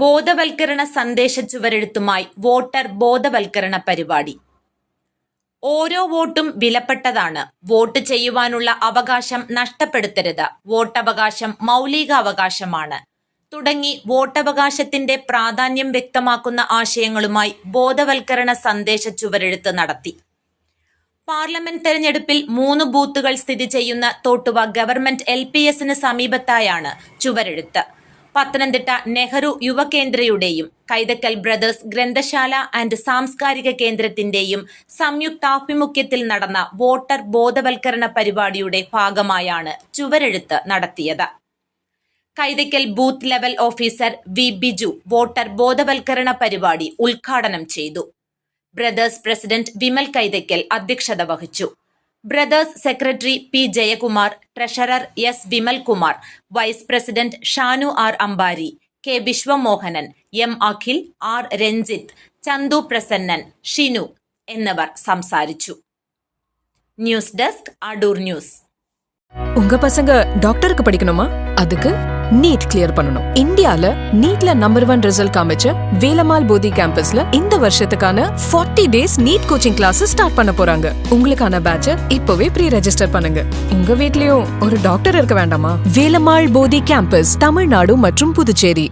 ബോധവൽക്കരണ സന്ദേശ ചുവരെഴുത്തുമായി വോട്ടർ ബോധവൽക്കരണ പരിപാടി. ഓരോ വോട്ടും വിലപ്പെട്ടതാണ്. വോട്ട് ചെയ്യുവാനുള്ള അവകാശം നഷ്ടപ്പെടുത്തരുത്. വോട്ടവകാശം മൗലിക അവകാശമാണ് തുടങ്ങി വോട്ടവകാശത്തിന്റെ പ്രാധാന്യം വ്യക്തമാക്കുന്ന ആശയങ്ങളുമായി ബോധവൽക്കരണ സന്ദേശ ചുവരെഴുത്ത് നടത്തി. പാർലമെന്റ് തെരഞ്ഞെടുപ്പിൽ മൂന്ന് ബൂത്തുകൾ സ്ഥിതി ചെയ്യുന്ന തോട്ടുവ ഗവൺമെന്റ് എൽ പി എസിന് സമീപത്തായാണ് ചുവരെഴുത്ത്. പത്തനംതിട്ട നെഹ്റു യുവകേന്ദ്രയുടെയും കൈതക്കൽ ബ്രദേഴ്സ് ഗ്രന്ഥശാല ആൻഡ് സാംസ്കാരിക കേന്ദ്രത്തിന്റെയും സംയുക്താഭിമുഖ്യത്തിൽ നടന്ന വോട്ടർ ബോധവൽക്കരണ പരിപാടിയുടെ ഭാഗമായാണ് ചുവരെഴുത്ത് നടത്തിയത്. Kaithakkal booth level officer V Biju voter ബോധവൽക്കരണ പരിപാടി ഉദ്ഘാടനം ചെയ്തു. ബ്രദേഴ്സ് പ്രസിഡന്റ് വിമൽ കൈതക്കൽ അധ്യക്ഷത വഹിച്ചു. brothers secretary P Jayakumar treasurer S Vimalkumar vice president Shanu R Ambari K Vishwamohanan M Akhil R Ranjith Chandu Prasannan Shinu എന്നിവർ സംസാരിച്ചു ന്യൂസ് ഡെസ്ക് അടൂർ ന്യൂസ് உங்க பசங்க டாக்டருக்கு படிக்கணுமா அதுக்கு நீட் கிளியர் பண்ணணும். இந்தியால நீட்ல நம்பர் ஒன் ரிசல்ட் காமிச்ச வேலம்மாள் போதி கேம்பஸ்ல இந்த வருஷத்துக்கான 40 days NEET coaching class start பண்ண போறாங்க. உங்களுக்கான பேட்ச இப்பவே ப்ரீ ரெஜிஸ்டர் பண்ணுங்க. உங்க வீட்லயும் ஒரு டாக்டர் இருக்க வேண்டாமா? வேலமாள் போதி கேம்பஸ் தமிழ்நாடு மற்றும் புதுச்சேரி.